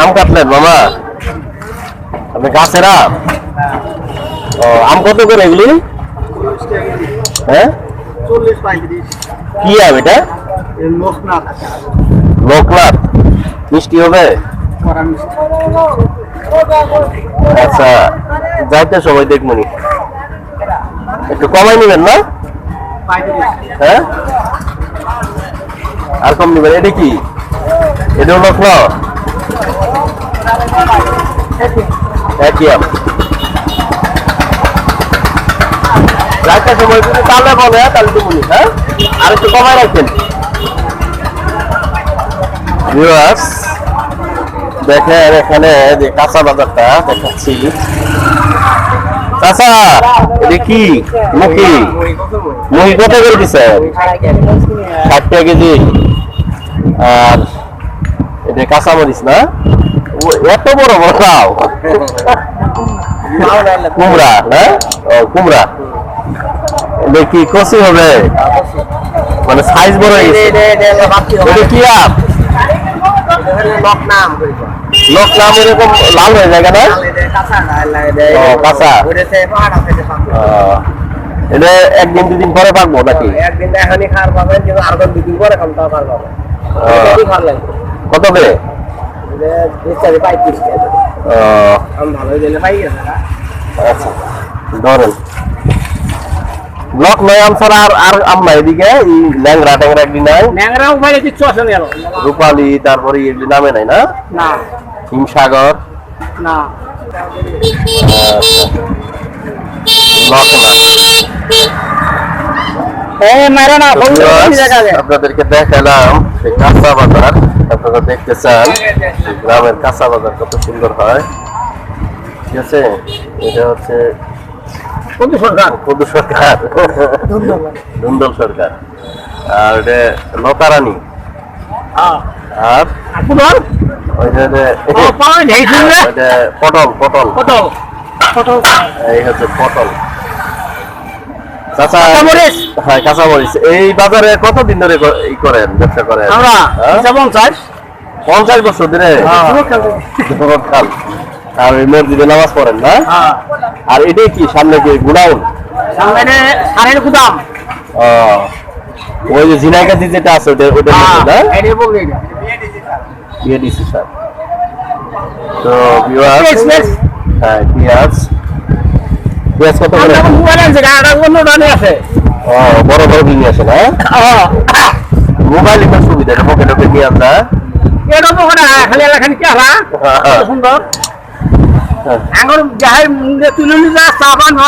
আম কাটলেন মামা? আপনি গাছের আম? ও, আম কত করে এগুলি? হ্যাঁ? কি আম এটা? লোকনাথ। মিষ্টি হবে? আচ্ছা যাইতে সময় দেখমনি একটু কমাই নেবেন না? হ্যাঁ? আর কম নেবেন, এটা কি? এটা লোকনাথ। একই হ্যাঁ? ভিউয়ার্স দেখেন এখানে যে কাঁচা বাজারটা দেখাচ্ছি। চাচা, এটা মুখি। মুখি কত করে দিছে? ষাট কেজি। আর এটা কাঁচা মরিচ না? এত বড় লাউ কুমড়া ও কুমড়া। এটা কি কচি হবে? মানে সাইজ বড় হয়ে গেছে। এটা কি আম? লোক নাম এরকম লাল হয়ে যায় কেন? কাঁচা। এটা একদিন দুদিন পরে পাকবো নাকি? একদিন এখনই খাওয়ার পাবেন কিন্তু আর দুদিন পরে কত করে? ধরেন। ব্লক নয় আম আর আর আম নাই এদিকে এই ল্যাংরা ট্যাংরা এগুলি নাই। ন্যাংরা উপায় কিচ্ছু আসে গেল রূপালি তারপরে এগুলি নামে নাই না? না। হিমসাগর। না। ব্লক না যায় আপনাদেরকে দেখালাম কাঁচা বাজার। আপনারা দেখতে চান। গ্রামের কাঁচা বাজার কত সুন্দর হয়। ঠিক আছে? এটা হচ্ছে সরকার। কুদু সরকার। ধুন্দল সরকার। আর এটা লতারানী। হ্যাঁ আর পটল পটল। এই হচ্ছে পটল। চাচা কাঁচামরিচ? হ্যাঁ এই বাজারে কতদিন ধরে ই করেন ব্যবসা করেন? আমরা হ্যাঁ? পঞ্চাশ পঞ্চাশ বছর ধরে কাল আর মসজিদে নামাজ পড়েন না? হ্যাঁ। আর এটাই কি সামনে কি গুডাউন সামনে সারের গুদাম। ওই যে জিনাইকাতি যেটা আছে ওটা ওটা না? বললি না। দিয়ে স্যার। তো. হ্যাঁ পেঁয়াজ পেঁয়াজ কত করে? আছে ও বড় বড় না? মোবাইল সুবিধা পকেটে নিয়ে আসা খালি এলাকানি কি হারা হ্যাঁ। সুন্দর। এখন যাহাই তুলে নিয়ে যা সাবান ও